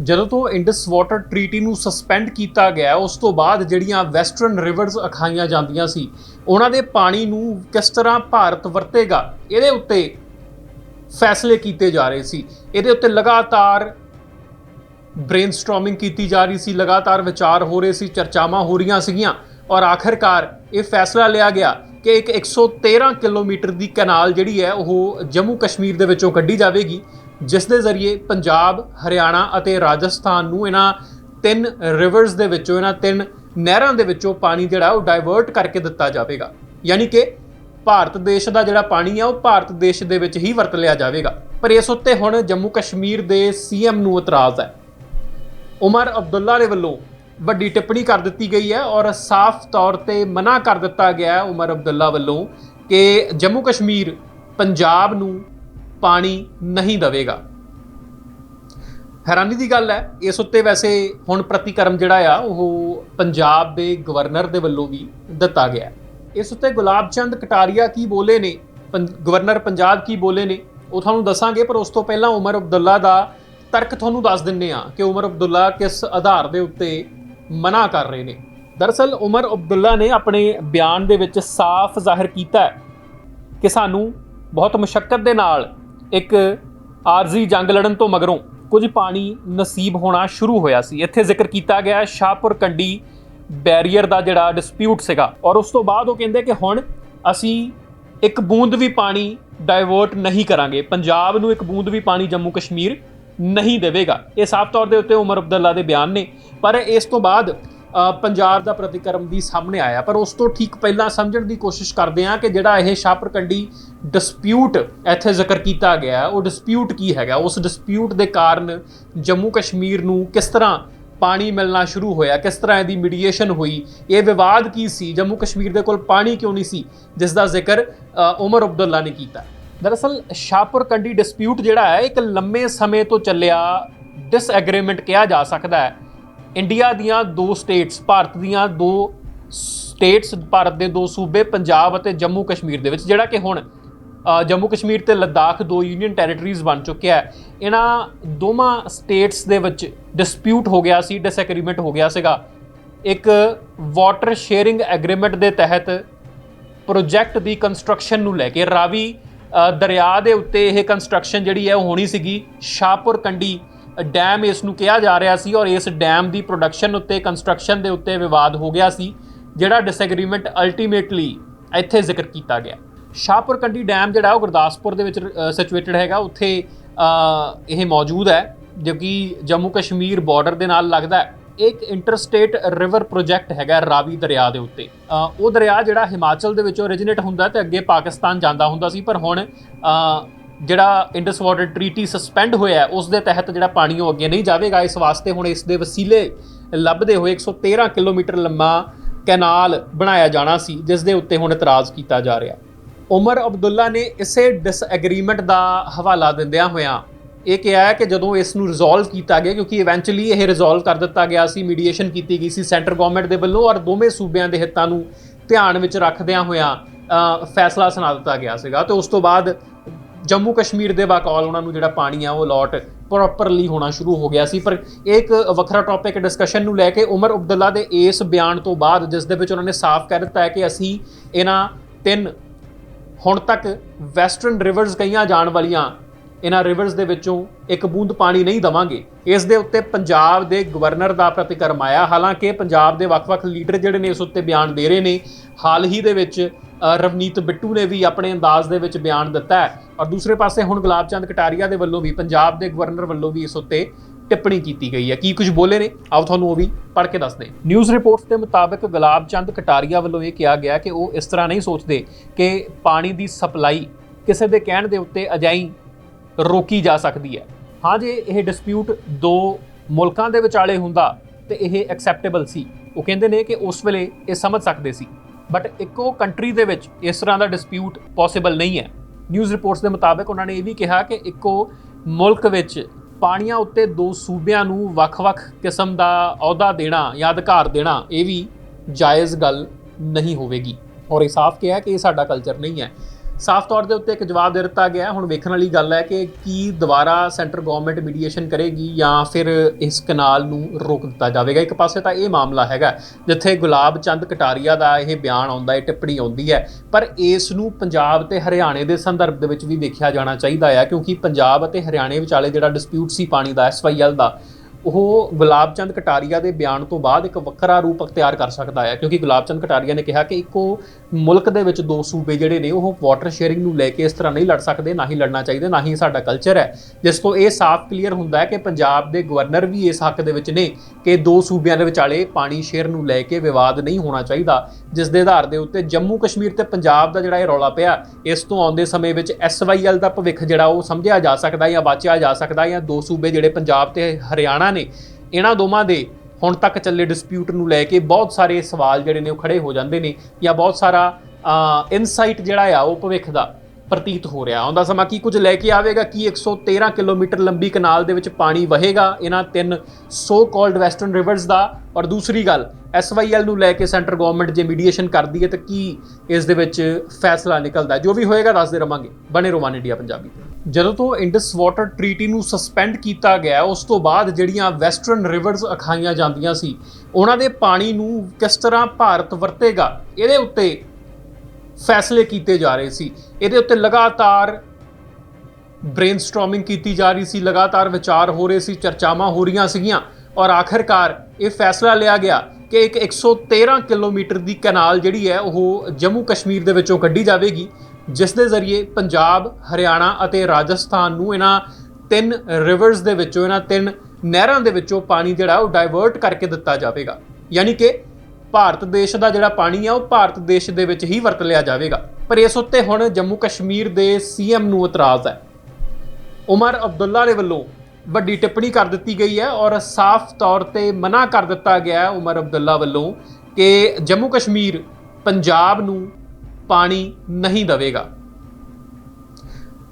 ਜਦੋਂ ਤੋਂ Indus water treaty ਨੂੰ ਸਸਪੈਂਡ ਕੀਤਾ ਗਿਆ, ਉਸ ਤੋਂ ਬਾਅਦ ਜਿਹੜੀਆਂ ਵੈਸਟਰਨ ਰਿਵਰਸ ਅਖਾਈਆਂ ਜਾਂਦੀਆਂ ਸੀ, ਉਹਨਾਂ ਦੇ ਪਾਣੀ ਨੂੰ ਕਿਸ ਤਰ੍ਹਾਂ ਭਾਰਤ ਵਰਤੇਗਾ, ਇਹਦੇ ਉੱਤੇ ਫੈਸਲੇ ਕੀਤੇ ਜਾ ਰਹੇ ਸੀ। ਇਹਦੇ ਉੱਤੇ ਲਗਾਤਾਰ ਬ੍ਰੇਨਸਟਾਰਮਿੰਗ ਕੀਤੀ ਜਾ ਰਹੀ ਸੀ, ਲਗਾਤਾਰ ਵਿਚਾਰ ਹੋ ਰਹੇ ਸੀ, ਚਰਚਾਵਾਂ ਹੋ ਰਹੀਆਂ ਸੀਗੀਆਂ ਔਰ ਆਖਰਕਾਰ ਇਹ ਫੈਸਲਾ ਲਿਆ ਗਿਆ ਕਿ ਇੱਕ 113 ਕਿਲੋਮੀਟਰ ਦੀ ਕਨਾਲ ਜਿਹੜੀ ਹੈ, ਉਹ ਜੰਮੂ ਕਸ਼ਮੀਰ ਦੇ ਵਿੱਚੋਂ ਕੱਢੀ ਜਾਵੇਗੀ। ਜਿਸ ਦੇ ਜ਼ਰੀਏ ਪੰਜਾਬ, ਹਰਿਆਣਾ ਅਤੇ ਰਾਜਸਥਾਨ ਨੂੰ ਇਹਨਾਂ ਤਿੰਨ ਰਿਵਰਸ ਦੇ ਵਿੱਚੋਂ, ਇਹਨਾਂ ਤਿੰਨ ਨਹਿਰਾਂ ਦੇ ਵਿੱਚੋਂ ਪਾਣੀ ਜਿਹੜਾ ਉਹ ਡਾਇਵਰਟ ਕਰਕੇ ਦਿੱਤਾ ਜਾਵੇਗਾ। ਯਾਨੀ ਕਿ ਭਾਰਤ ਦੇਸ਼ ਦਾ ਜਿਹੜਾ ਪਾਣੀ ਆ, ਉਹ ਭਾਰਤ ਦੇਸ਼ ਦੇ ਵਿੱਚ ਹੀ ਵਰਤ ਲਿਆ ਜਾਵੇਗਾ। ਪਰ ਇਸ ਉੱਤੇ ਹੁਣ ਜੰਮੂ ਕਸ਼ਮੀਰ ਦੇ ਸੀਐਮ ਨੂੰ ਇਤਰਾਜ਼ ਹੈ। ਉਮਰ ਅਬਦੁੱਲਾ ਦੇ ਵੱਲੋਂ ਵੱਡੀ ਟਿੱਪਣੀ ਕਰ ਦਿੱਤੀ ਗਈ ਹੈ ਔਰ ਸਾਫ਼ ਤੌਰ ਤੇ ਮਨਾ ਕਰ ਦਿੱਤਾ ਗਿਆ ਹੈ ਉਮਰ ਅਬਦੁੱਲਾ ਵੱਲੋਂ ਕਿ ਜੰਮੂ ਕਸ਼ਮੀਰ ਪੰਜਾਬ ਨੂੰ ਪਾਣੀ ਨਹੀਂ ਦੇਵੇਗਾ। ਹੈਰਾਨੀ ਦੀ ਗੱਲ ਹੈ, ਇਸ ਉੱਤੇ ਵੈਸੇ ਹੁਣ ਪ੍ਰਤੀਕਰਮ ਜਿਹੜਾ ਆ, ਉਹ ਪੰਜਾਬ ਦੇ ਗਵਰਨਰ ਦੇ ਵੱਲੋਂ ਵੀ ਦਿੱਤਾ ਗਿਆ ਇਸ ਉੱਤੇ ਗੁਲਾਬ ਚੰਦ ਕਟਾਰੀਆ ਕੀ ਬੋਲੇ ਨੇ, ਪੰ- ਗਵਰਨਰ ਪੰਜਾਬ ਕੀ ਬੋਲੇ ਨੇ, ਉਹ ਤੁਹਾਨੂੰ ਦੱਸਾਂਗੇ, ਪਰ ਉਸ ਤੋਂ ਪਹਿਲਾਂ ਉਮਰ ਅਬਦੁੱਲਾ ਦਾ ਤਰਕ ਤੁਹਾਨੂੰ ਦੱਸ ਦਿੰਨੇ ਆ ਕਿ ਉਮਰ ਅਬਦੁੱਲਾ ਕਿਸ ਆਧਾਰ ਦੇ ਉੱਤੇ ਮਨਾ ਕਰ ਰਹੇ ਨੇ। ਦਰਅਸਲ ਉਮਰ ਅਬਦੁੱਲਾ ਨੇ ਆਪਣੇ ਬਿਆਨ ਦੇ ਵਿੱਚ ਸਾਫ਼ ਜ਼ਾਹਿਰ ਕੀਤਾ ਹੈ ਕਿ ਸਾਨੂੰ ਬਹੁਤ ਮੁਸ਼ਕਲ ਦੇ ਨਾਲ ਇੱਕ ਆਰਜ਼ੀ ਜੰਗ ਲੜਨ ਤੋਂ ਮਗਰੋਂ ਕੁਝ ਪਾਣੀ ਨਸੀਬ ਹੋਣਾ ਸ਼ੁਰੂ ਹੋਇਆ ਸੀ। ਇੱਥੇ ਜ਼ਿਕਰ ਕੀਤਾ ਗਿਆ ਸ਼ਾਹਪੁਰ ਕੰਡੀ ਬੈਰੀਅਰ ਦਾ ਜਿਹੜਾ ਡਿਸਪਿਊਟ ਸੀਗਾ ਔਰ ਉਸ ਤੋਂ ਬਾਅਦ ਉਹ ਕਹਿੰਦੇ ਕਿ ਹੁਣ ਅਸੀਂ ਇੱਕ ਬੂੰਦ ਵੀ ਪਾਣੀ ਡਾਇਵਰਟ ਨਹੀਂ ਕਰਾਂਗੇ। ਪੰਜਾਬ ਨੂੰ ਇੱਕ ਬੂੰਦ ਵੀ ਪਾਣੀ ਜੰਮੂ ਕਸ਼ਮੀਰ ਨਹੀਂ ਦੇਵੇਗਾ। ਇਹ ਸਾਫ਼ ਤੌਰ ਦੇ ਉੱਤੇ ਉਮਰ ਅਬਦੁੱਲਾ ਦੇ ਬਿਆਨ ਨੇ। ਪਰ ਇਸ ਤੋਂ ਬਾਅਦ ਪੰਜਾਬ ਦਾ ਪ੍ਰਤੀਕਰਮ ਵੀ ਸਾਹਮਣੇ ਆਇਆ। ਪਰ ਉਸ ਤੋਂ ਠੀਕ ਪਹਿਲਾਂ ਸਮਝਣ ਦੀ ਕੋਸ਼ਿਸ਼ ਕਰਦੇ ਹਾਂ ਕਿ ਜਿਹੜਾ ਇਹ ਸ਼ਾਹਪੁਰਕੰਡੀ ਡਿਸਪਿਊਟ ਇੱਥੇ ਜ਼ਿਕਰ ਕੀਤਾ ਗਿਆ ਉਹ ਡਿਸਪਿਊਟ ਕੀ ਹੈਗਾ? ਉਸ ਡਿਸਪਿਊਟ ਦੇ ਕਾਰਨ ਜੰਮੂ ਕਸ਼ਮੀਰ ਨੂੰ ਕਿਸ ਤਰ੍ਹਾਂ ਪਾਣੀ ਮਿਲਣਾ ਸ਼ੁਰੂ ਹੋਇਆ? ਕਿਸ ਤਰ੍ਹਾਂ ਇਹਦੀ ਮੀਡੀਏਸ਼ਨ ਹੋਈ? ਇਹ ਵਿਵਾਦ ਕੀ ਸੀ? ਜੰਮੂ ਕਸ਼ਮੀਰ ਦੇ ਕੋਲ ਪਾਣੀ ਕਿਉਂ ਨਹੀਂ ਸੀ? ਜਿਸ ਦਾ ਜ਼ਿਕਰ ਉਮਰ ਅਬਦੁੱਲਾ ਨੇ ਕੀਤਾ। ਦਰਅਸਲ ਸ਼ਾਹਪੁਰ ਕੰਡੀ ਡਿਸਪਿਊਟ ਜਿਹੜਾ ਹੈ, ਇੱਕ ਲੰਮੇ ਸਮੇਂ ਤੋਂ ਚੱਲਿਆ ਡਿਸਐਗਰੀਮੈਂਟ ਕਿਹਾ ਜਾ ਸਕਦਾ ਹੈ। ਇੰਡੀਆ ਦੀਆਂ ਦੋ ਸਟੇਟਸ, ਭਾਰਤ ਦੀਆਂ ਦੋ ਸਟੇਟਸ, ਭਾਰਤ ਦੇ ਦੋ ਸੂਬੇ, ਪੰਜਾਬ ਅਤੇ ਜੰਮੂ ਕਸ਼ਮੀਰ ਦੇ ਵਿੱਚ, ਜਿਹੜਾ ਕਿ ਹੁਣ ਜੰਮੂ ਕਸ਼ਮੀਰ ਤੇ ਲੱਦਾਖ ਦੋ ਯੂਨੀਅਨ ਟੈਰੀਟਰੀਜ਼ ਬਣ ਚੁੱਕਿਆ ਹੈ। ਇਹਨਾਂ ਦੋਵਾਂ ਸਟੇਟਸ ਦੇ ਵਿੱਚ ਡਿਸਪਿਊਟ ਹੋ ਗਿਆ ਸੀ ਡਿਸਐਗਰੀਮੈਂਟ ਹੋ ਗਿਆ ਸੀਗਾ। ਇੱਕ ਵਾਟਰ ਸ਼ੇਅਰਿੰਗ ਐਗਰੀਮੈਂਟ ਦੇ ਤਹਿਤ ਪ੍ਰੋਜੈਕਟ ਦੀ ਕੰਸਟਰਕਸ਼ਨ ਨੂੰ ਲੈ ਕੇ ਰਾਵੀ ਦਰਿਆ ਦੇ ਉੱਤੇ ਇਹ ਕੰਸਟਰਕਸ਼ਨ ਜਿਹੜੀ ਹੈ ਉਹ ਹੋਣੀ ਸੀਗੀ, ਸ਼ਾਹਪੁਰ ਕੰਡੀ ਡੈਮ ਇਸ ਨੂੰ ਕਿਹਾ ਜਾ ਰਿਹਾ ਸੀ ਔਰ ਇਸ ਡੈਮ ਦੀ ਪ੍ਰੋਡਕਸ਼ਨ ਉੱਤੇ ਕੰਸਟਰਕਸ਼ਨ ਦੇ ਉੱਤੇ ਵਿਵਾਦ ਹੋ ਗਿਆ ਸੀ, ਜਿਹੜਾ ਡਿਸਐਗਰੀਮੈਂਟ ਅਲਟੀਮੇਟਲੀ ਇੱਥੇ ਜ਼ਿਕਰ ਕੀਤਾ ਗਿਆ। ਸ਼ਾਹਪੁਰ ਕੰਡੀ ਡੈਮ ਜਿਹੜਾ ਉਹ ਗੁਰਦਾਸਪੁਰ ਦੇ ਵਿੱਚ ਸਿਚੁਏਟਡ ਹੈਗਾ, ਉੱਥੇ ਇਹ ਮੌਜੂਦ ਹੈ ਜੋ ਕਿ ਜੰਮੂ ਕਸ਼ਮੀਰ ਬਾਰਡਰ ਦੇ ਨਾਲ ਲੱਗਦਾ ਹੈ। ਇੱਕ ਇੰਟਰਸਟੇਟ ਰਿਵਰ ਪ੍ਰੋਜੈਕਟ ਹੈਗਾ ਰਾਵੀ ਦਰਿਆ ਦੇ ਉੱਤੇ। ਉਹ ਦਰਿਆ ਜਿਹੜਾ ਹਿਮਾਚਲ ਦੇ ਵਿੱਚ originates ਹੁੰਦਾ ਤੇ ਅੱਗੇ ਪਾਕਿਸਤਾਨ ਜਾਂਦਾ ਹੁੰਦਾ ਸੀ, ਪਰ ਹੁਣ ਜਿਹੜਾ ਇੰਡਸ ਵਾਟਰ ਟ੍ਰੀਟੀ ਸਸਪੈਂਡ ਹੋਇਆ ਉਸ ਦੇ ਤਹਿਤ ਜਿਹੜਾ ਪਾਣੀ ਉਹ ਅੱਗੇ ਨਹੀਂ ਜਾਵੇਗਾ, ਇਸ ਵਾਸਤੇ ਹੁਣ ਇਸ ਦੇ ਵਸੀਲੇ ਲੱਭਦੇ ਹੋਏ 113 ਕਿਲੋਮੀਟਰ ਲੰਮਾ ਕੈਨਾਲ ਬਣਾਇਆ ਜਾਣਾ ਸੀ, ਜਿਸ ਦੇ ਉੱਤੇ ਹੁਣ ਇਤਰਾਜ਼ ਕੀਤਾ ਜਾ ਰਿਹਾ ਉਮਰ ਅਬਦੁੱਲਾ ਨੇ ਇਸੇ ਡਿਸਐਗਰੀਮੈਂਟ ਦਾ ਹਵਾਲਾ ਦਿੰਦਿਆਂ ਹੋਇਆਂ ਇਹ ਕਿਹਾ ਹੈ ਕਿ ਜਦੋਂ ਇਸ ਨੂੰ ਰਿਜ਼ੋਲਵ ਕੀਤਾ ਗਿਆ, ਕਿਉਂਕਿ ਇਵੈਂਚੁਅਲੀ ਇਹ ਰਿਜ਼ੋਲਵ ਕਰ ਦਿੱਤਾ ਗਿਆ ਸੀ ਮੀਡੀਏਸ਼ਨ ਕੀਤੀ ਗਈ ਸੀ ਸੈਂਟਰ ਗਵਰਨਮੈਂਟ ਦੇ ਵੱਲੋਂ, ਔਰ ਦੋਵੇਂ ਸੂਬਿਆਂ ਦੇ ਹਿੱਤਾਂ ਨੂੰ ਧਿਆਨ ਵਿੱਚ ਰੱਖਦਿਆਂ ਹੋਇਆਂ ਫੈਸਲਾ ਸੁਣਾ ਦਿੱਤਾ ਗਿਆ ਸੀਗਾ। ਤੇ ਉਸ ਤੋਂ ਬਾਅਦ ਜੰਮੂ ਕਸ਼ਮੀਰ ਦੇ ਬਾਕੌਲ ਉਹਨਾਂ ਨੂੰ ਜਿਹੜਾ ਪਾਣੀ ਆ ਉਹ ਅਲਾਟ ਪ੍ਰੋਪਰਲੀ ਹੋਣਾ ਸ਼ੁਰੂ ਹੋ ਗਿਆ ਸੀ। ਪਰ ਇਹ ਇੱਕ ਵੱਖਰਾ ਟੌਪਿਕ ਡਿਸਕਸ਼ਨ ਨੂੰ ਲੈ ਕੇ ਉਮਰ ਅਬਦੁੱਲਾ ਦੇ ਇਸ ਬਿਆਨ ਤੋਂ ਬਾਅਦ ਜਿਸ ਦੇ ਵਿੱਚ ਉਹਨਾਂ ਨੇ ਸਾਫ਼ ਕਹਿ ਦਿੱਤਾ ਹੈ ਕਿ ਅਸੀਂ ਇਹਨਾਂ ਤਿੰਨ ਹੁਣ ਤੱਕ ਵੈਸਟਰਨ ਰਿਵਰਸ ਕਹੀਆਂ ਜਾਣ ਵਾਲੀਆਂ, ਇਹਨਾਂ ਰਿਵਰਸ ਦੇ ਵਿੱਚੋਂ ਇੱਕ ਬੂੰਦ ਪਾਣੀ ਨਹੀਂ ਦਵਾਂਗੇ। ਇਸ ਦੇ ਉੱਤੇ ਪੰਜਾਬ ਦੇ ਗਵਰਨਰ ਦਾ ਪ੍ਰਤੀਕਰਮ ਆਇਆ। ਹਾਲਾਂਕਿ ਪੰਜਾਬ ਦੇ ਵੱਖ-ਵੱਖ ਲੀਡਰ ਜਿਹੜੇ ਨੇ ਇਸ ਉੱਤੇ ਬਿਆਨ ਦੇ ਰਹੇ ਨੇ। ਹਾਲ ਹੀ ਦੇ ਵਿੱਚ ਰਵਨੀਤ ਬਿੱਟੂ ਨੇ ਵੀ ਆਪਣੇ ਅੰਦਾਜ਼ ਦੇ ਵਿੱਚ ਬਿਆਨ ਦਿੱਤਾ ਹੈ। ਔਰ ਦੂਸਰੇ ਪਾਸੇ ਹੁਣ ਗੁਲਾਬ ਚੰਦ ਕਟਾਰੀਆ ਦੇ ਵੱਲੋਂ ਵੀ, ਪੰਜਾਬ ਦੇ ਗਵਰਨਰ ਵੱਲੋਂ ਵੀ ਇਸ ਉੱਤੇ ਟਿੱਪਣੀ ਕੀਤੀ ਗਈ ਹੈ। ਕੀ ਕੁਝ ਬੋਲੇ ਨੇ? ਆਓ ਤੁਹਾਨੂੰ ਉਹ ਵੀ ਪੜ੍ਹ ਕੇ ਦੱਸਦੇ ਨਿਊਜ਼ ਰਿਪੋਰਟਸ ਦੇ ਮੁਤਾਬਕ ਗੁਲਾਬ ਚੰਦ ਕਟਾਰੀਆ ਵੱਲੋਂ ਇਹ ਕਿਹਾ ਗਿਆ ਕਿ ਉਹ ਇਸ ਤਰ੍ਹਾਂ ਨਹੀਂ ਸੋਚਦੇ ਕਿ ਪਾਣੀ ਦੀ ਸਪਲਾਈ ਕਿਸੇ ਦੇ ਕਹਿਣ ਦੇ ਉੱਤੇ ਅਜਾਈ ਰੋਕੀ ਜਾ ਸਕਦੀ ਹੈ। ਹਾਂ ਜੇ ਇਹ ਡਿਸਪਿਊਟ ਦੋ ਮੁਲਕਾਂ ਦੇ ਵਿਚਾਲੇ ਹੁੰਦਾ ਤੇ ਇਹ ਐਕਸੈਪਟੇਬਲ ਸੀ। ਉਹ ਕਹਿੰਦੇ ਨੇ ਕਿ ਉਸ ਵੇਲੇ ਇਹ ਸਮਝ ਸਕਦੇ ਸੀ। ਬਟ ਇੱਕੋ ਕੰਟਰੀ ਦੇ ਵਿੱਚ ਇਸ ਤਰ੍ਹਾਂ ਦਾ ਡਿਸਪਿਊਟ ਪੋਸੀਬਲ ਨਹੀਂ ਹੈ। ਨਿਊਜ਼ ਰਿਪੋਰਟਸ ਦੇ ਮੁਤਾਬਕ ਉਹਨਾਂ ਨੇ ਇਹ ਵੀ ਕਿਹਾ ਕਿ ਇੱਕੋ ਮੁਲਕ ਵਿੱਚ ਪਾਣੀਆਂ ਉੱਤੇ ਦੋ ਸੂਬਿਆਂ ਨੂੰ ਵੱਖ-ਵੱਖ ਕਿਸਮ ਦਾ ਅਹੁਦਾ ਦੇਣਾ ਜਾਂ ਅਧਿਕਾਰ ਦੇਣਾ ਇਹ ਵੀ ਜਾਇਜ਼ ਗੱਲ ਨਹੀਂ ਹੋਵੇਗੀ। ਔਰ ਇਹ ਸਾਫ਼ ਕਿਹਾ ਕਿ ਇਹ ਸਾਡਾ ਕਲਚਰ ਨਹੀਂ ਹੈ। ਸਾਫ਼ ਤੌਰ ਦੇ ਉੱਤੇ ਇੱਕ ਜਵਾਬ ਦੇ ਦਿੱਤਾ ਗਿਆ ਹੁਣ ਵੇਖਣ ਵਾਲੀ ਗੱਲ ਹੈ ਕਿ ਕੀ ਦੁਬਾਰਾ ਸੈਂਟਰ ਗਵਰਨਮੈਂਟ ਮੀਡੀਏਸ਼ਨ ਕਰੇਗੀ ਜਾਂ ਫਿਰ ਇਸ ਕਨਾਲ ਨੂੰ ਰੋਕ ਦਿੱਤਾ ਜਾਵੇਗਾ। ਇੱਕ ਪਾਸੇ ਤਾਂ ਇਹ ਮਾਮਲਾ ਹੈਗਾ ਜਿੱਥੇ ਗੁਲਾਬ ਚੰਦ ਕਟਾਰੀਆ ਦਾ ਇਹ ਬਿਆਨ ਆਉਂਦਾ ਹੈ ਟਿੱਪਣੀ ਆਉਂਦੀ ਹੈ। ਪਰ ਇਸ ਨੂੰ ਪੰਜਾਬ ਤੇ ਹਰਿਆਣੇ ਦੇ ਸੰਦਰਭ ਦੇ ਵਿੱਚ ਵੀ ਵੇਖਿਆ ਜਾਣਾ ਚਾਹੀਦਾ ਹੈ ਕਿਉਂਕਿ ਪੰਜਾਬ ਅਤੇ ਹਰਿਆਣੇ ਵਿਚਾਲੇ ਜਿਹੜਾ ਡਿਸਪਿਊਟ ਸੀ ਪਾਣੀ ਦਾ ਐਸਵਾਈਐਲ ਦਾ ਉਹ ਗੁਲਾਬ ਚੰਦ ਕਟਾਰੀਆ ਦੇ ਬਿਆਨ ਤੋਂ ਬਾਅਦ ਇੱਕ ਵੱਖਰਾ ਰੂਪ ਅਖਤਿਆਰ ਕਰ ਸਕਦਾ ਹੈ, ਕਿਉਂਕਿ ਗੁਲਾਬ ਚੰਦ ਕਟਾਰੀਆ ਨੇ ਕਿਹਾ ਕਿ ਇੱਕੋ ਮੁਲਕ ਦੇ ਵਿੱਚ ਦੋ ਸੂਬੇ ਜਿਹੜੇ ਨੇ, ਉਹ ਵਾਟਰ ਸ਼ੇਅਰਿੰਗ ਨੂੰ ਲੈ ਕੇ ਇਸ ਤਰ੍ਹਾਂ ਨਹੀਂ ਲੜ ਸਕਦੇ, ਨਾ ਹੀ ਲੜਨਾ ਚਾਹੀਦਾ, ਨਾ ਹੀ ਸਾਡਾ ਕਲਚਰ ਹੈ। ਜਿਸ ਤੋਂ ਇਹ ਸਾਫ਼ ਕਲੀਅਰ ਹੁੰਦਾ ਹੈ ਕਿ ਪੰਜਾਬ ਦੇ ਗਵਰਨਰ ਵੀ ਇਸ ਹੱਕ ਦੇ ਵਿੱਚ ਨੇ ਕਿ ਦੋ ਸੂਬਿਆਂ ਦੇ ਵਿਚਾਲੇ ਪਾਣੀ ਸ਼ੇਅਰ ਨੂੰ ਲੈ ਕੇ ਵਿਵਾਦ ਨਹੀਂ ਹੋਣਾ ਚਾਹੀਦਾ। ਜਿਸ ਦੇ ਆਧਾਰ ਦੇ ਉੱਤੇ ਜੰਮੂ ਕਸ਼ਮੀਰ ਤੇ ਪੰਜਾਬ ਦਾ ਜਿਹੜਾ ਇਹ ਰੌਲਾ ਪਿਆ, ਇਸ ਤੋਂ ਆਉਂਦੇ ਸਮੇਂ ਵਿੱਚ ਐਸਵਾਈਐਲ ਦਾ ਭਵਿੱਖ ਜਿਹੜਾ ਉਹ ਸਮਝਿਆ ਜਾ ਸਕਦਾ ਜਾਂ ਵਾਚਿਆ ਜਾ ਸਕਦਾ ਜਾਂ ਦੋ ਸੂਬੇ ਜਿਹੜੇ ਪੰਜਾਬ ਤੇ ਹਰਿਆਣਾ ਨੇ, ਇਹਨਾਂ ਦੋਵਾਂ ਦੇ ਹੁਣ ਤੱਕ ਚੱਲੇ ਡਿਸਪਿਊਟ ਨੂੰ ਲੈ ਕੇ ਬਹੁਤ ਸਾਰੇ ਸਵਾਲ ਜਿਹੜੇ ਨੇ ਉਹ ਖੜੇ ਹੋ ਜਾਂਦੇ ਨੇ ਜਾਂ ਬਹੁਤ ਸਾਰਾ ਇਨਸਾਈਟ ਜਿਹੜਾ ਆ ਉਹ ਭਵਿੱਖ ਦਾ ਪ੍ਰਤੀਤ ਹੋ ਰਿਹਾ। ਆਉਂਦਾ ਸਮਾਂ ਕੀ ਕੁਝ ਲੈ ਕੇ ਆਵੇਗਾ? ਕੀ 113 ਕਿਲੋਮੀਟਰ ਲੰਬੀ ਕਨਾਲ ਦੇ ਵਿੱਚ ਪਾਣੀ ਵਹੇਗਾ? ਇਹਨਾਂ ਤਿੰਨ ਸੋ ਕਾਲਡ ਵੈਸਟਰਨ ਰਿਵਰਸ ਦਾ। ਔਰ ਦੂਸਰੀ ਗੱਲ ਐਸਵਾਈਐਲ ਨੂੰ ਲੈ ਕੇ ਸੈਂਟਰ ਗਵਰਨਮੈਂਟ ਜੇ ਮੀਡੀਏਸ਼ਨ ਕਰਦੀ ਹੈ, ਤਾਂ ਕੀ ਇਸ ਦੇ ਵਿੱਚ ਫੈਸਲਾ ਨਿਕਲਦਾ ਜੋ ਵੀ ਹੋਏਗਾ, ਦੱਸਦੇ ਰਵਾਂਗੇ। ਬਣੇ ਰੋਮਾਨ ਇੰਡੀਆ ਪੰਜਾਬੀ ਜਦੋਂ ਤੋਂ ਇੰਡਸ ਵਾਟਰ ਟ੍ਰੀਟੀ ਨੂੰ ਸਸਪੈਂਡ ਕੀਤਾ ਗਿਆ, ਉਸ ਤੋਂ ਬਾਅਦ ਜਿਹੜੀਆਂ ਵੈਸਟਰਨ ਰਿਵਰਸ ਅਖਾਈਆਂ ਜਾਂਦੀਆਂ ਸੀ, ਉਹਨਾਂ ਦੇ ਪਾਣੀ ਨੂੰ ਕਿਸ ਤਰ੍ਹਾਂ ਭਾਰਤ ਵਰਤੇਗਾ? ਇਹਦੇ ਉੱਤੇ ਫੈਸਲੇ ਕੀਤੇ ਜਾ ਰਹੇ ਸੀ। ਇਹਦੇ ਉੱਤੇ ਲਗਾਤਾਰ ਬ੍ਰੇਨਸਟਾਰਮਿੰਗ ਕੀਤੀ ਜਾ ਰਹੀ ਸੀ, ਲਗਾਤਾਰ ਵਿਚਾਰ ਹੋ ਰਹੇ ਸੀ, ਚਰਚਾਵਾਂ ਹੋ ਰਹੀਆਂ ਸੀਗੀਆਂ ਔਰ ਆਖਰਕਾਰ ਇਹ ਫੈਸਲਾ ਲਿਆ ਗਿਆ ਕਿ ਇੱਕ 113 ਕਿਲੋਮੀਟਰ ਦੀ ਕਨਾਲ ਜਿਹੜੀ ਹੈ, ਉਹ ਜੰਮੂ ਕਸ਼ਮੀਰ ਦੇ ਵਿੱਚੋਂ ਕੱਢੀ ਜਾਵੇਗੀ, ਜਿਸ ਦੇ ਜ਼ਰੀਏ ਪੰਜਾਬ, ਹਰਿਆਣਾ ਅਤੇ ਰਾਜਸਥਾਨ ਨੂੰ ਇਹਨਾਂ ਤਿੰਨ ਰਿਵਰਸ ਦੇ ਵਿੱਚੋਂ, ਇਹਨਾਂ ਤਿੰਨ ਨਹਿਰਾਂ ਦੇ ਵਿੱਚੋਂ ਪਾਣੀ ਜਿਹੜਾ ਉਹ ਡਾਇਵਰਟ ਕਰਕੇ ਦਿੱਤਾ ਜਾਵੇਗਾ। ਯਾਨੀ ਕਿ ਭਾਰਤ ਦੇਸ਼ ਦਾ ਜਿਹੜਾ ਪਾਣੀ ਆ, ਉਹ ਭਾਰਤ ਦੇਸ਼ ਦੇ ਵਿੱਚ ਹੀ ਵਰਤ ਲਿਆ ਜਾਵੇਗਾ। ਪਰ ਇਸ ਉੱਤੇ ਹੁਣ ਜੰਮੂ ਕਸ਼ਮੀਰ ਦੇ ਸੀਐਮ ਨੂੰ ਇਤਰਾਜ਼ ਹੈ। ਉਮਰ ਅਬਦੁੱਲਾ ਦੇ ਵੱਲੋਂ ਵੱਡੀ ਟਿੱਪਣੀ ਕਰ ਦਿੱਤੀ ਗਈ ਹੈ ਔਰ ਸਾਫ਼ ਤੌਰ ਤੇ ਮਨਾ ਕਰ ਦਿੱਤਾ ਗਿਆ ਹੈ ਉਮਰ ਅਬਦੁੱਲਾ ਵੱਲੋਂ ਕਿ ਜੰਮੂ ਕਸ਼ਮੀਰ ਪੰਜਾਬ ਨੂੰ ਪਾਣੀ ਨਹੀਂ ਦੇਵੇਗਾ।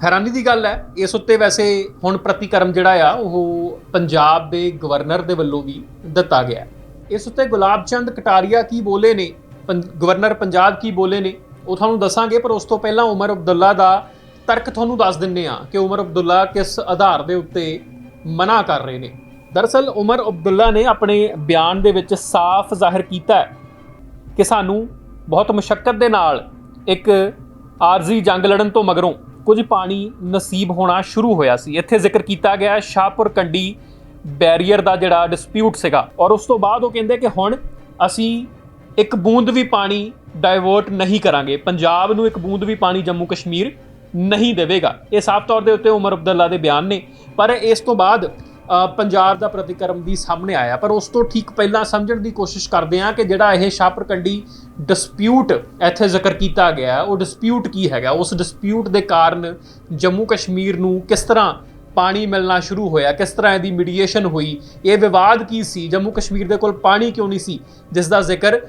ਹੈਰਾਨੀ ਦੀ ਗੱਲ ਹੈ, ਇਸ ਉੱਤੇ ਵੈਸੇ ਹੁਣ ਪ੍ਰਤੀਕਰਮ ਜਿਹੜਾ ਆ, ਉਹ ਪੰਜਾਬ ਦੇ ਗਵਰਨਰ ਦੇ ਵੱਲੋਂ ਵੀ ਦਿੱਤਾ ਗਿਆ ਹੈ। ਇਸ ਉੱਤੇ ਗੁਲਾਬ ਚੰਦ ਕਟਾਰੀਆ ਕੀ ਬੋਲੇ ਨੇ? ਪੰ- ਗਵਰਨਰ ਪੰਜਾਬ ਕੀ ਬੋਲੇ ਨੇ? ਉਹ ਤੁਹਾਨੂੰ ਦੱਸਾਂਗੇ, ਪਰ ਉਸ ਤੋਂ ਪਹਿਲਾਂ ਉਮਰ ਅਬਦੁੱਲਾ ਦਾ ਤਰਕ ਤੁਹਾਨੂੰ ਦੱਸ ਦਿੰਨੇ ਆ ਕਿ ਉਮਰ ਅਬਦੁੱਲਾ ਕਿਸ ਆਧਾਰ ਦੇ ਉੱਤੇ ਮਨਾ ਕਰ ਰਹੇ ਨੇ। ਦਰਅਸਲ ਉਮਰ ਅਬਦੁੱਲਾ ਨੇ ਆਪਣੇ ਬਿਆਨ ਦੇ ਵਿੱਚ ਸਾਫ਼ ਜ਼ਾਹਿਰ ਕੀਤਾ ਹੈ ਕਿ ਸਾਨੂੰ ਬਹੁਤ ਮੁਸ਼ਕਲ ਦੇ ਨਾਲ ਇੱਕ ਆਰਜ਼ੀ ਜੰਗ ਲੜਨ ਤੋਂ ਮਗਰੋਂ ਕੁਝ ਪਾਣੀ ਨਸੀਬ ਹੋਣਾ ਸ਼ੁਰੂ ਹੋਇਆ ਸੀ। ਇੱਥੇ ਜ਼ਿਕਰ ਕੀਤਾ ਗਿਆ ਸ਼ਾਹਪੁਰ ਕੰਡੀ ਬੈਰੀਅਰ ਦਾ ਜਿਹੜਾ ਡਿਸਪਿਊਟ ਸੀਗਾ। ਔਰ ਉਸ ਤੋਂ ਬਾਅਦ ਉਹ ਕਹਿੰਦੇ ਕਿ ਹੁਣ ਅਸੀਂ ਇੱਕ ਬੂੰਦ ਵੀ ਪਾਣੀ ਡਾਇਵਰਟ ਨਹੀਂ ਕਰਾਂਗੇ। ਪੰਜਾਬ ਨੂੰ ਇੱਕ ਬੂੰਦ ਵੀ ਪਾਣੀ ਜੰਮੂ ਕਸ਼ਮੀਰ ਨਹੀਂ ਦੇਵੇਗਾ। ਇਹ ਸਾਫ਼ ਤੌਰ ਦੇ ਉੱਤੇ ਉਮਰ ਅਬਦੁੱਲਾ ਦੇ ਬਿਆਨ ਨੇ। ਪਰ ਇਸ ਤੋਂ ਬਾਅਦ ਪੰਜਾਬ ਦਾ ਪ੍ਰਤੀਕਰਮ ਵੀ ਸਾਹਮਣੇ ਆਇਆ। ਪਰ ਉਸ ਤੋਂ ਠੀਕ ਪਹਿਲਾਂ ਸਮਝਣ ਦੀ ਕੋਸ਼ਿਸ਼ ਕਰਦੇ ਹਾਂ ਕਿ ਜਿਹੜਾ ਇਹ ਸ਼ਾਪਰਕੰਡੀ ਡਿਸਪਿਊਟ ਇੱਥੇ ਜ਼ਿਕਰ ਕੀਤਾ ਗਿਆ ਉਹ ਡਿਸਪਿਊਟ ਕੀ ਹੈਗਾ? ਉਸ ਡਿਸਪਿਊਟ ਦੇ ਕਾਰਨ ਜੰਮੂ ਕਸ਼ਮੀਰ ਨੂੰ ਕਿਸ ਤਰ੍ਹਾਂ ਪਾਣੀ ਮਿਲਣਾ ਸ਼ੁਰੂ ਹੋਇਆ। ਕਿਸ ਤਰ੍ਹਾਂ ਇਹਦੀ ਮੀਡੀਏਸ਼ਨ ਹੋਈ? ਇਹ ਵਿਵਾਦ ਕੀ ਸੀ? ਜੰਮੂ ਕਸ਼ਮੀਰ ਦੇ ਕੋਲ ਪਾਣੀ ਕਿਉਂ ਨਹੀਂ ਸੀ? ਜਿਸ ਦਾ ਜ਼ਿਕਰ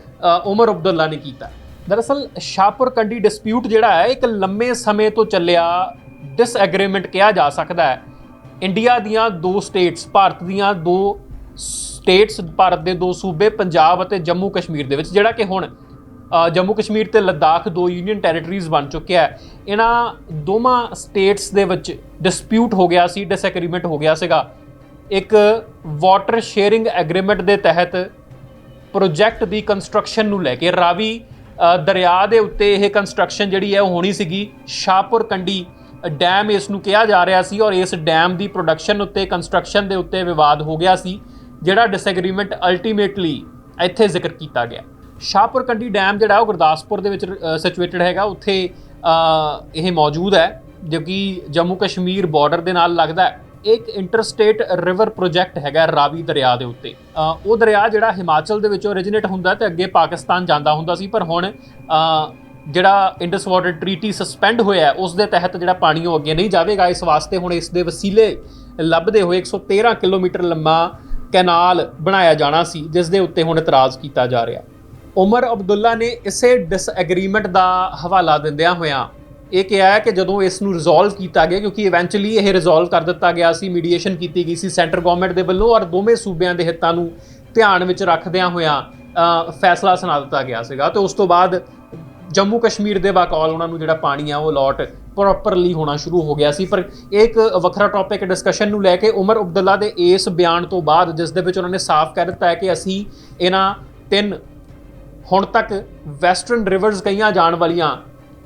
ਉਮਰ ਅਬਦੁੱਲਾ ਨੇ ਕੀਤਾ। ਦਰਅਸਲ, ਸ਼ਾਹਪੁਰ ਕੰਡੀ ਡਿਸਪਿਊਟ ਜਿਹੜਾ ਹੈ, ਇੱਕ ਲੰਮੇ ਸਮੇਂ ਤੋਂ ਚੱਲਿਆ ਡਿਸਐਗਰੀਮੈਂਟ ਕਿਹਾ ਜਾ ਸਕਦਾ ਹੈ। ਇੰਡੀਆ ਦੀਆਂ ਦੋ ਸਟੇਟਸ ਭਾਰਤ ਦੀਆਂ ਦੋ ਸਟੇਟਸ ਭਾਰਤ ਦੇ ਦੋ ਸੂਬੇ, ਪੰਜਾਬ ਅਤੇ ਜੰਮੂ ਕਸ਼ਮੀਰ ਦੇ ਵਿੱਚ, ਜਿਹੜਾ ਕਿ ਹੁਣ ਜੰਮੂ ਕਸ਼ਮੀਰ ਤੇ ਲੱਦਾਖ ਦੋ ਯੂਨੀਅਨ ਟੈਰੀਟਰੀਜ਼ ਬਣ ਚੁੱਕਿਆ ਹੈ ਇਹਨਾਂ ਦੋਵਾਂ ਸਟੇਟਸ ਦੇ ਵਿੱਚ ਡਿਸਪਿਊਟ ਹੋ ਗਿਆ ਸੀ ਡਿਸਐਗਰੀਮੈਂਟ ਹੋ ਗਿਆ ਸੀਗਾ। ਇੱਕ ਵਾਟਰ ਸ਼ੇਅਰਿੰਗ ਐਗਰੀਮੈਂਟ ਦੇ ਤਹਿਤ ਪ੍ਰੋਜੈਕਟ ਦੀ ਕੰਸਟਰਕਸ਼ਨ ਨੂੰ ਲੈ ਕੇ ਰਾਵੀ ਦਰਿਆ ਦੇ ਉੱਤੇ ਇਹ ਕੰਸਟਰਕਸ਼ਨ ਜਿਹੜੀ ਹੈ ਉਹ ਹੋਣੀ ਸੀਗੀ। ਸ਼ਾਹਪੁਰ ਕੰਡੀ ਡੈਮ ਇਸ ਨੂੰ ਕਿਹਾ ਜਾ ਰਿਹਾ ਸੀ ਔਰ ਇਸ ਡੈਮ ਦੀ ਪ੍ਰੋਡਕਸ਼ਨ ਉੱਤੇ ਕੰਸਟਰਕਸ਼ਨ ਦੇ ਉੱਤੇ ਵਿਵਾਦ ਹੋ ਗਿਆ ਸੀ, ਜਿਹੜਾ ਡਿਸਐਗਰੀਮੈਂਟ ਅਲਟੀਮੇਟਲੀ ਇੱਥੇ ਜ਼ਿਕਰ ਕੀਤਾ ਗਿਆ। ਸ਼ਾਹਪੁਰ ਕੰਡੀ ਡੈਮ ਜਿਹੜਾ ਉਹ ਗੁਰਦਾਸਪੁਰ ਦੇ ਵਿੱਚ ਸਿਚੁਏਟਡ ਹੈਗਾ। ਉੱਥੇ ਇਹ ਮੌਜੂਦ ਹੈ, ਜੋ ਕਿ ਜੰਮੂ ਕਸ਼ਮੀਰ ਬਾਰਡਰ ਦੇ ਨਾਲ ਲੱਗਦਾ ਹੈ। ਇੱਕ ਇੰਟਰਸਟੇਟ ਰਿਵਰ ਪ੍ਰੋਜੈਕਟ ਹੈਗਾ ਰਾਵੀ ਦਰਿਆ ਦੇ ਉੱਤੇ। ਉਹ ਦਰਿਆ ਜਿਹੜਾ ਹਿਮਾਚਲ ਦੇ ਵਿੱਚ originate ਹੁੰਦਾ ਤੇ ਅੱਗੇ ਪਾਕਿਸਤਾਨ ਜਾਂਦਾ ਹੁੰਦਾ ਸੀ, ਪਰ ਹੁਣ ਜਿਹੜਾ ਇੰਡਸ ਵਾਟਰ ਟ੍ਰੀਟੀ ਸਸਪੈਂਡ ਹੋਇਆ ਉਸ ਦੇ ਤਹਿਤ ਜਿਹੜਾ ਪਾਣੀ ਉਹ ਅੱਗੇ ਨਹੀਂ ਜਾਵੇਗਾ। ਇਸ ਵਾਸਤੇ ਹੁਣ ਇਸ ਦੇ ਵਸੀਲੇ ਲੱਭਦੇ ਹੋਏ 113 ਕਿਲੋਮੀਟਰ ਲੰਮਾ ਕੈਨਾਲ ਬਣਾਇਆ ਜਾਣਾ ਸੀ, ਜਿਸ ਦੇ ਉੱਤੇ ਹੁਣ ਇਤਰਾਜ਼ ਕੀਤਾ ਜਾ ਰਿਹਾ। ਉਮਰ ਅਬਦੁੱਲਾ ਨੇ ਇਸੇ ਡਿਸਐਗਰੀਮੈਂਟ ਦਾ ਹਵਾਲਾ ਦਿੰਦਿਆਂ ਹੋਇਆਂ ਇਹ ਕਿਹਾ ਹੈ ਕਿ ਜਦੋਂ ਇਸ ਨੂੰ ਰਿਜ਼ੋਲਵ ਕੀਤਾ ਗਿਆ, ਕਿਉਂਕਿ ਇਵੈਂਚੁਅਲੀ ਇਹ ਰਿਜ਼ੋਲਵ ਕਰ ਦਿੱਤਾ ਗਿਆ ਸੀ ਮੀਡੀਏਸ਼ਨ ਕੀਤੀ ਗਈ ਸੀ ਸੈਂਟਰ ਗਵਰਨਮੈਂਟ ਦੇ ਵੱਲੋਂ ਔਰ ਦੋਵੇਂ ਸੂਬਿਆਂ ਦੇ ਹਿੱਤਾਂ ਨੂੰ ਧਿਆਨ ਵਿੱਚ ਰੱਖਦਿਆਂ ਹੋਇਆਂ ਫੈਸਲਾ ਸੁਣਾ ਦਿੱਤਾ ਗਿਆ ਸੀਗਾ। ਤੇ ਉਸ ਤੋਂ ਬਾਅਦ ਜੰਮੂ ਕਸ਼ਮੀਰ ਦੇ ਬਕੌਲ ਉਹਨਾਂ ਨੂੰ ਜਿਹੜਾ ਪਾਣੀ ਆ, ਉਹ ਅਲਾਟ ਪ੍ਰੋਪਰਲੀ ਹੋਣਾ ਸ਼ੁਰੂ ਹੋ ਗਿਆ ਸੀ। ਪਰ ਇਹ ਇੱਕ ਵੱਖਰਾ ਟੌਪਿਕ ਡਿਸਕਸ਼ਨ ਨੂੰ ਲੈ ਕੇ ਉਮਰ ਅਬਦੁੱਲਾ ਦੇ ਇਸ ਬਿਆਨ ਤੋਂ ਬਾਅਦ, ਜਿਸ ਦੇ ਵਿੱਚ ਉਹਨਾਂ ਨੇ ਸਾਫ਼ ਕਹਿ ਦਿੱਤਾ ਹੈ ਕਿ ਅਸੀਂ ਇਹਨਾਂ ਤਿੰਨ ਹੁਣ ਤੱਕ ਵੈਸਟਰਨ ਰਿਵਰਸ ਕਹੀਆਂ ਜਾਣ ਵਾਲੀਆਂ,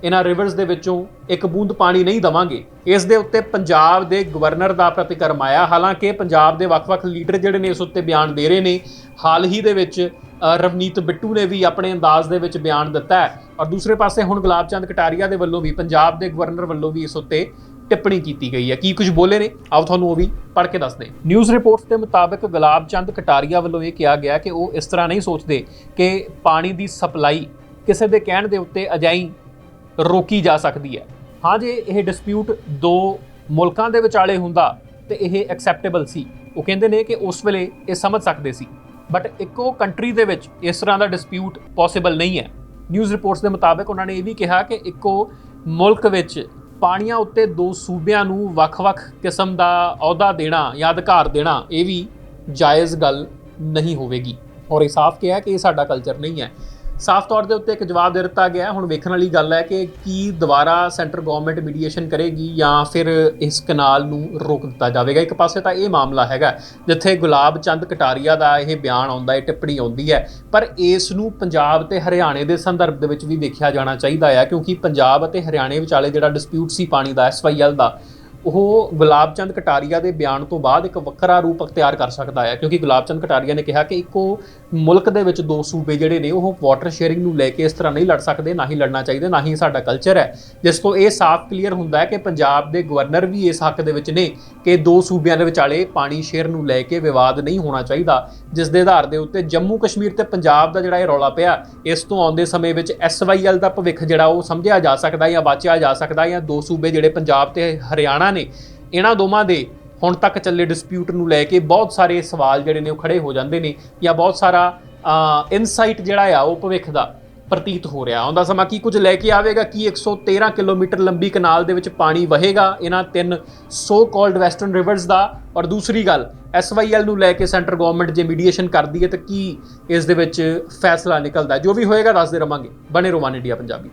ਇਹਨਾਂ ਰਿਵਰਸ ਦੇ ਵਿੱਚੋਂ ਇੱਕ ਬੂੰਦ ਪਾਣੀ ਨਹੀਂ ਦਵਾਂਗੇ। ਇਸ ਦੇ ਉੱਤੇ ਪੰਜਾਬ ਦੇ ਗਵਰਨਰ ਦਾ ਪ੍ਰਤੀਕਰਮ ਆਇਆ। ਹਾਲਾਂਕਿ ਪੰਜਾਬ ਦੇ ਵੱਖ-ਵੱਖ ਲੀਡਰ ਜਿਹੜੇ ਨੇ ਇਸ ਉੱਤੇ ਬਿਆਨ ਦੇ ਰਹੇ ਨੇ, ਹਾਲ ਹੀ ਦੇ ਵਿੱਚ ਰਵਨੀਤ ਬਿੱਟੂ ਨੇ ਵੀ ਆਪਣੇ ਅੰਦਾਜ਼ ਦੇ ਵਿੱਚ ਬਿਆਨ ਦਿੱਤਾ ਹੈ। ਔਰ ਦੂਸਰੇ ਪਾਸੇ ਹੁਣ ਗੁਲਾਬ ਚੰਦ ਕਟਾਰੀਆ ਦੇ ਵੱਲੋਂ ਵੀ, ਪੰਜਾਬ ਦੇ ਗਵਰਨਰ ਵੱਲੋਂ ਵੀ ਇਸ ਉੱਤੇ ਟਿੱਪਣੀ ਕੀਤੀ ਗਈ ਹੈ। ਕੀ ਕੁਝ ਬੋਲੇ ਨੇ? ਆਓ ਤੁਹਾਨੂੰ ਉਹ ਵੀ ਪੜ੍ਹ ਕੇ ਦੱਸਦੇ ਨਿਊਜ਼ ਰਿਪੋਰਟਸ ਦੇ ਮੁਤਾਬਕ ਗੁਲਾਬ ਚੰਦ ਕਟਾਰੀਆ ਵੱਲੋਂ ਇਹ ਕਿਹਾ ਗਿਆ ਕਿ ਉਹ ਇਸ ਤਰ੍ਹਾਂ ਨਹੀਂ ਸੋਚਦੇ ਕਿ ਪਾਣੀ ਦੀ ਸਪਲਾਈ ਕਿਸੇ ਦੇ ਕਹਿਣ ਦੇ ਉੱਤੇ ਅਜਾਈ ਰੋਕੀ ਜਾ ਸਕਦੀ ਹੈ। ਹਾਂ ਜੇ ਇਹ ਡਿਸਪਿਊਟ ਦੋ ਮੁਲਕਾਂ ਦੇ ਵਿਚਾਲੇ ਹੁੰਦਾ ਤੇ ਇਹ ਐਕਸੈਪਟੇਬਲ ਸੀ। ਉਹ ਕਹਿੰਦੇ ਨੇ ਕਿ ਉਸ ਵੇਲੇ ਇਹ ਸਮਝ ਸਕਦੇ ਸੀ। ਬਟ ਇੱਕੋ ਕੰਟਰੀ ਦੇ ਵਿੱਚ ਇਸ ਤਰ੍ਹਾਂ ਦਾ ਡਿਸਪਿਊਟ ਪੋਸੀਬਲ ਨਹੀਂ ਹੈ। ਨਿਊਜ਼ ਰਿਪੋਰਟਸ ਦੇ ਮੁਤਾਬਕ ਉਹਨਾਂ ਨੇ ਇਹ ਵੀ ਕਿਹਾ ਕਿ ਇੱਕੋ ਮੁਲਕ ਵਿੱਚ ਪਾਣੀਆਂ ਉੱਤੇ ਦੋ ਸੂਬਿਆਂ ਨੂੰ ਵੱਖ-ਵੱਖ ਕਿਸਮ ਦਾ ਅਹੁਦਾ ਦੇਣਾ ਜਾਂ ਅਧਿਕਾਰ ਦੇਣਾ, ਇਹ ਵੀ ਜਾਇਜ਼ ਗੱਲ ਨਹੀਂ ਹੋਵੇਗੀ। ਔਰ ਇਹ ਸਾਫ਼ ਕਿਹਾ ਕਿ ਇਹ ਸਾਡਾ ਕਲਚਰ ਨਹੀਂ ਹੈ। ਸਾਫ਼ ਤੌਰ ਦੇ ਉੱਤੇ ਇੱਕ ਜਵਾਬ ਦੇ ਦਿੱਤਾ ਗਿਆ ਹੁਣ ਵੇਖਣ ਵਾਲੀ ਗੱਲ ਹੈ ਕਿ ਕੀ ਦੁਬਾਰਾ ਸੈਂਟਰ ਗਵਰਨਮੈਂਟ ਮੀਡੀਏਸ਼ਨ ਕਰੇਗੀ ਜਾਂ ਫਿਰ ਇਸ ਕਨਾਲ ਨੂੰ ਰੋਕ ਦਿੱਤਾ ਜਾਵੇਗਾ। ਇੱਕ ਪਾਸੇ ਤਾਂ ਇਹ ਮਾਮਲਾ ਹੈਗਾ ਜਿੱਥੇ ਗੁਲਾਬ ਚੰਦ ਕਟਾਰੀਆ ਦਾ ਇਹ ਬਿਆਨ ਆਉਂਦਾ ਹੈ, ਟਿੱਪਣੀ ਆਉਂਦੀ ਹੈ। ਪਰ ਇਸ ਨੂੰ ਪੰਜਾਬ ਤੇ ਹਰਿਆਣੇ ਦੇ ਸੰਦਰਭ ਦੇ ਵਿੱਚ ਵੀ ਵੇਖਿਆ ਜਾਣਾ ਚਾਹੀਦਾ ਹੈ ਕਿਉਂਕਿ ਪੰਜਾਬ ਅਤੇ ਹਰਿਆਣੇ ਵਿਚਾਲੇ ਜਿਹੜਾ ਡਿਸਪਿਊਟ ਸੀ ਪਾਣੀ ਦਾ ਐਸਵਾਈਐਲ ਦਾ, ਉਹ ਗੁਲਾਬ ਚੰਦ ਕਟਾਰੀਆ ਦੇ ਬਿਆਨ ਤੋਂ ਬਾਅਦ ਇੱਕ ਵੱਖਰਾ ਰੂਪ ਅਖਤਿਆਰ ਕਰ ਸਕਦਾ ਹੈ। ਕਿਉਂਕਿ ਗੁਲਾਬ ਚੰਦ ਕਟਾਰੀਆ ਨੇ ਕਿਹਾ ਕਿ ਇੱਕੋ ਮੁਲਕ ਦੇ ਵਿੱਚ ਦੋ ਸੂਬੇ ਜਿਹੜੇ ਨੇ, ਉਹ ਵਾਟਰ ਸ਼ੇਅਰਿੰਗ ਨੂੰ ਲੈ ਕੇ ਇਸ ਤਰ੍ਹਾਂ ਨਹੀਂ ਲੜ ਸਕਦੇ, ਨਾ ਹੀ ਲੜਨਾ ਚਾਹੀਦਾ, ਨਾ ਹੀ ਸਾਡਾ ਕਲਚਰ ਹੈ। ਜਿਸ ਤੋਂ ਇਹ ਸਾਫ਼ ਕਲੀਅਰ ਹੁੰਦਾ ਹੈ ਕਿ ਪੰਜਾਬ ਦੇ ਗਵਰਨਰ ਵੀ ਇਸ ਹੱਕ ਦੇ ਵਿੱਚ ਨੇ ਕਿ ਦੋ ਸੂਬਿਆਂ ਦੇ ਵਿਚਾਲੇ ਪਾਣੀ ਸ਼ੇਅਰ ਨੂੰ ਲੈ ਕੇ ਵਿਵਾਦ ਨਹੀਂ ਹੋਣਾ ਚਾਹੀਦਾ, ਜਿਸ ਦੇ ਆਧਾਰ ਦੇ ਉੱਤੇ ਜੰਮੂ ਕਸ਼ਮੀਰ ਤੇ ਪੰਜਾਬ ਦਾ ਜਿਹੜਾ ਇਹ ਰੌਲਾ ਪਿਆ, ਇਸ ਤੋਂ ਆਉਂਦੇ ਸਮੇਂ ਵਿੱਚ ਐਸਵਾਈਐਲ ਦਾ ਭਵਿੱਖ ਜਿਹੜਾ ਉਹ ਸਮਝਿਆ ਜਾ ਸਕਦਾ ਜਾਂ ਵਾਚਿਆ ਜਾ ਸਕਦਾ ਜਾਂ ਦੋ ਸੂਬੇ ਜਿਹੜੇ ਪੰਜਾਬ ਤੇ ਹਰਿਆਣਾ ਨੇ, ਇਹਨਾਂ ਦੋਵਾਂ ਦੇ ਹੁਣ ਤੱਕ ਚੱਲੇ ਡਿਸਪਿਊਟ ਨੂੰ ਲੈ ਕੇ ਬਹੁਤ ਸਾਰੇ ਸਵਾਲ ਜਿਹੜੇ ਨੇ ਉਹ ਖੜੇ ਹੋ ਜਾਂਦੇ ਨੇ ਜਾਂ ਬਹੁਤ ਸਾਰਾ ਇਨਸਾਈਟ ਜਿਹੜਾ ਆ ਉਹ ਭਵਿੱਖ ਦਾ ਪ੍ਰਤੀਤ ਹੋ ਰਿਹਾ। ਆਉਂਦਾ ਸਮਾਂ ਕੀ ਕੁਝ ਲੈ ਕੇ ਆਵੇਗਾ? ਕੀ 113 ਕਿਲੋਮੀਟਰ ਲੰਬੀ ਕਨਾਲ ਦੇ ਵਿੱਚ ਪਾਣੀ ਵਹੇਗਾ? ਇਹਨਾਂ ਤਿੰਨ ਸੋ ਕਾਲਡ ਵੈਸਟਰਨ ਰਿਵਰਸ ਦਾ। ਔਰ ਦੂਸਰੀ ਗੱਲ ਐਸਵਾਈਐਲ ਨੂੰ ਲੈ ਕੇ ਸੈਂਟਰ ਗਵਰਨਮੈਂਟ ਜੇ ਮੀਡੀਏਸ਼ਨ ਕਰਦੀ ਹੈ ਤਾਂ ਕੀ ਇਸ ਦੇ ਵਿੱਚ ਫੈਸਲਾ ਨਿਕਲਦਾ? ਜੋ ਵੀ ਹੋਏਗਾ, ਦੱਸਦੇ ਰਵਾਂਗੇ। ਬਣੇ ਰੋਮਾਨ ਇੰਡੀਆ ਪੰਜਾਬੀ